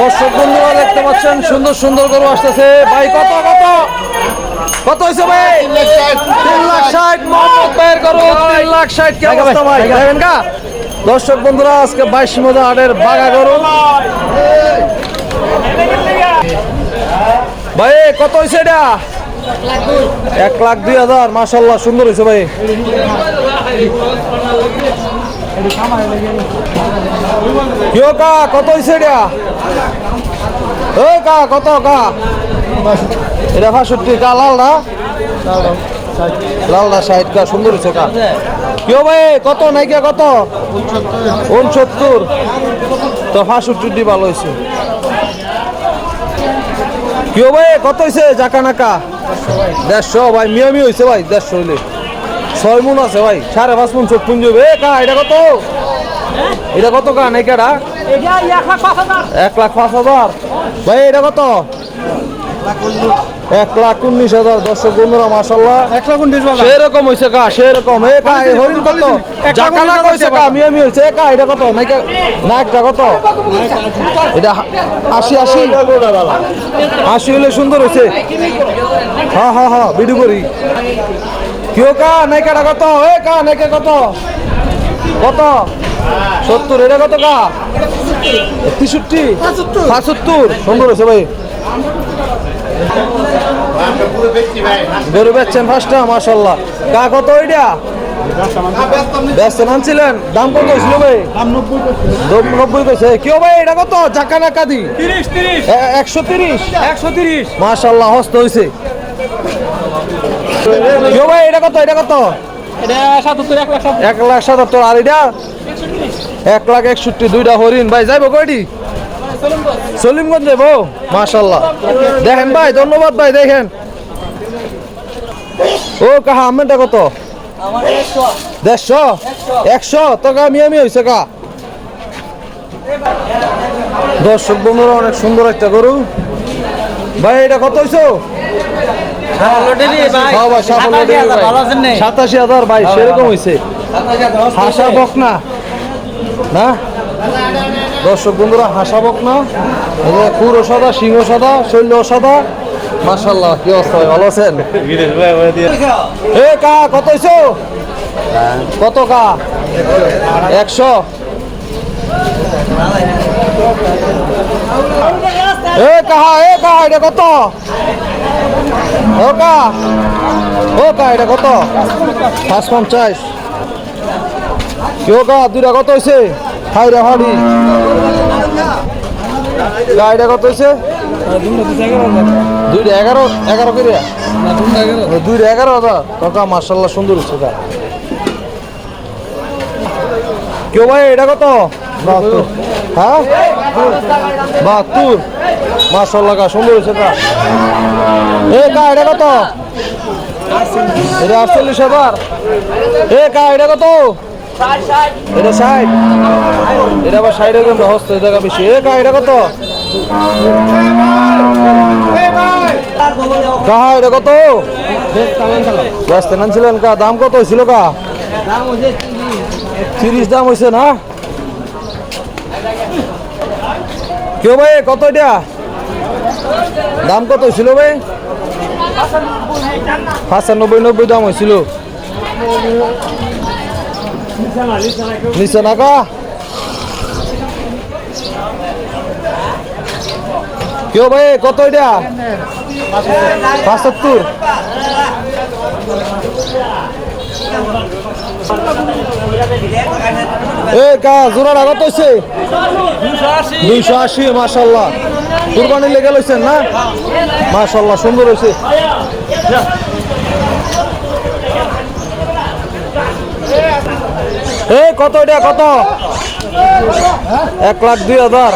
দর্শক বন্ধুরা দেখতে পাচ্ছেন সুন্দর সুন্দর গরু আসতেছে। ভাই কত কত? কত হয়েছে ভাই? তিন লাখ ষাট মোহাম্মদ ভাইয়ের গরু তিন লাখ ষাট। কি অবস্থা ভাই? দেখেন কা দর্শক বন্ধুরা আজকে বাইশ মজা হাটের বাগা গরু। ভাই কত হয়েছে এটা? এক লাখ দুই হাজার মাসাল্লাহ সুন্দর হয়েছে ভাই। কিয় কা কত হয়েছে এটা ওই কা কত কা এটা ভাষট্টি কা, লাল না? লাল না, ষাট কা, সুন্দর হয়েছে কা। কিয় ভাই, কত? নাইকা কত? উনসত্তর। তো ভাষট্টি ভালো হয়েছে কিয় ভাই, কত হয়েছে জাকা নাকা দেড়শো। ভাই, মিয়ামি হয়েছে ভাই, দেড়শো হইলে। ছয় মন আছে ভাই সাড়ে পাঁচ মন চোখ পুঞ্জ হবে। এ কা এটা কত? এটা কত কা নাইকাটা? এক লাখ পাঁচ হাজার। ভাই এটা কত? এক লাখ উনিশ হাজার দর্শক বন্ধুরা মাসাল্লাহ এক লাখ উনিশ সেরকম হয়েছে কা সেরকম। এ কা হরিণ কত? এক লাখ জাকা না উনিশ কইছে কা মিয়ামি হয়েছে কা এটা কত? নাইকা নাইকটা কত? এটা আশি আশি? আশি হলে সুন্দর হয়েছে হ্যাঁ হ্যাঁ হ্যাঁ ভিডিও করি। কেউ কা নাইকাটা কত? এ কা নাইকা কত? কত? সত্তর এটা কত কা? তেষট্টি? পঁচাত্তর। সুন্দর হয়েছে ভাই। গরু বেচছেন ফার্স্টটা মাসাল্লাহ কা কত ওইটা? ব্যস্ত দাম কত হয়েছিল ভাই? নব্বই কেউ ভাই এটা কত? চাকা না কাদি? একশো তিরিশ? একশো তিরিশ। মাশাল্লাহ হস্ত হয়েছে কেউ ভাই এটা কত? এটা কত? এক লাখ এক লাখ সাতাত্তর। আর এটা? এক লাখ একষট্টি দুইটা হরিণ। ভাই যাইবো কয়টি? সলিমগঞ্জ যাব মাশাল্লাহ দেখেন ভাই, ধন্যবাদ ভাই, দেখেন। ও কাহা, আমেনটা কত? দেড়শো? একশো? টাকা মিয়ামি হয়েছে কা? দর্শক বন্ধুরা, অনেক সুন্দর একটা গরু। ভাই, এটা কত হয়েছে হ্যাঁ। সাতাশি হাজার, ভাই, সেরকম হয়েছে হাসা বক না না? দর্শক বন্ধুরা হাসা বক না পুরো সাদা সিংহ সাদা শৈল্য সাদা। মার্শাল্লাহ কি অবস্থা ভালো আছেন? এ কা, কত হয়েছে কত কা? একশো। এ কাহা এ কাহা এটা কত? ও কা ও কা, এটা কত? পাঁচ পঞ্চাশ। কেউ কা, দুইটা কত হয়েছে হাইরা হাড়ি। কা এটা কত হয়েছে দুইটা এগারো এগারো করে? দুইটা এগারো হাজার। কাকা মার্শাল্লাহ সুন্দর হচ্ছে কা কেউ ভাই, এটা কত? বাহাত্তর। হ্যাঁ? বাহাত্তর। মার্শাল্লাহ কা সুন্দর হচ্ছে কা এ কা, এটা কত? এটা আটচল্লিশ হাজার। এ কা, এটা কত? এটা ষাট এটা আবার ষাট একদম হস্ত জায়গা বেশি। এ কা এটা কত? কাহা এটা কত? ব্যস্ত নানছিলেন কা দাম কত হয়েছিল কা তিরিশ দাম হয়েছে না? কেউ ভাই কত এটা? দাম কত হয়েছিল ভাই? পাঁচানব্বই নব্বই দাম হয়েছিল। নিচে নাকা। কেউ ভাই, কত এটা? পাঁচাত্তর এ, কা জোড়াটা কত হয়েছে দুইশো আশি মাসাল্লাহ কুরবানি লেগে লইছেন না? মাসাল্লাহ সুন্দর হয়েছে এ কত এটা? কত? এক লাখ দুই হাজার।